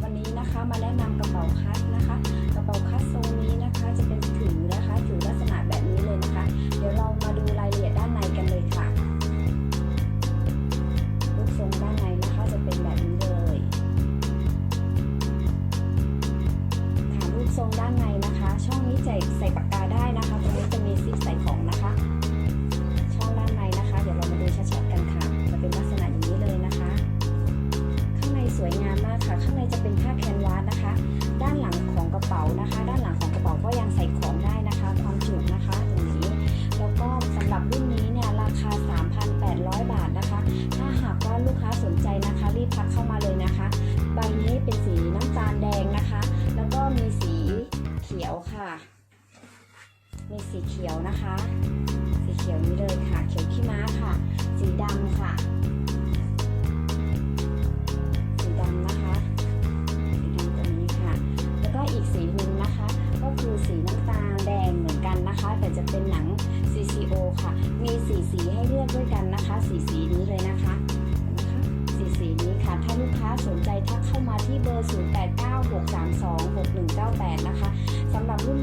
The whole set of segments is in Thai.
วันนี้นะคะมาแนะนำกระเป๋าคัดนะคะ กระเป๋าคัดทรงนี้นะคะจะเป็นถือนะคะถือลักษณะแบบนี้เลยนะคะ เดี๋ยวเรามาดูรายละเอียดด้านในกันเลยค่ะรูปทรงด้านในนะคะจะเป็นแบบนี้เลยค่ะรูปทรงด้านใน มีสีเขียวนะคะ สีเขียวนี้เลยค่ะ เขียวขี้ม้าค่ะ สีดำค่ะ สีดำนะคะ สีดำตัวนี้ค่ะ แล้วก็อีกสีหนึ่งนะคะ ก็คือสีน้ำตาลแดงเหมือนกันนะคะ แต่จะเป็นหนัง CCO ค่ะ มีสีสีให้เลือกด้วยกันนะคะ สีสีนี้เลยนะคะสีสีนี้ค่ะ ถ้าลูกค้าสนใจทักเข้ามาที่เบอร์ 0896326198 นะคะสำหรับรุ่น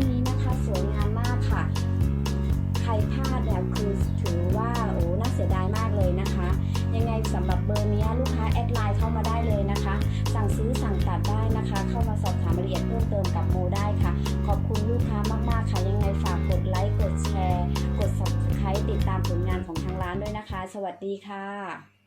ลูกค้าแอดไลน์เข้ามาได้เลยนะคะ สั่งซื้อสั่งตัดได้นะคะ เข้ามาสอบถามรายละเอียดเพิ่มเติมกับโมได้ค่ะ ขอบคุณลูกค้ามากๆค่ะยังไงฝากกดไลค์กดแชร์ กด subscribe ติดตามผลงานของทางร้านด้วยนะคะ สวัสดีค่ะ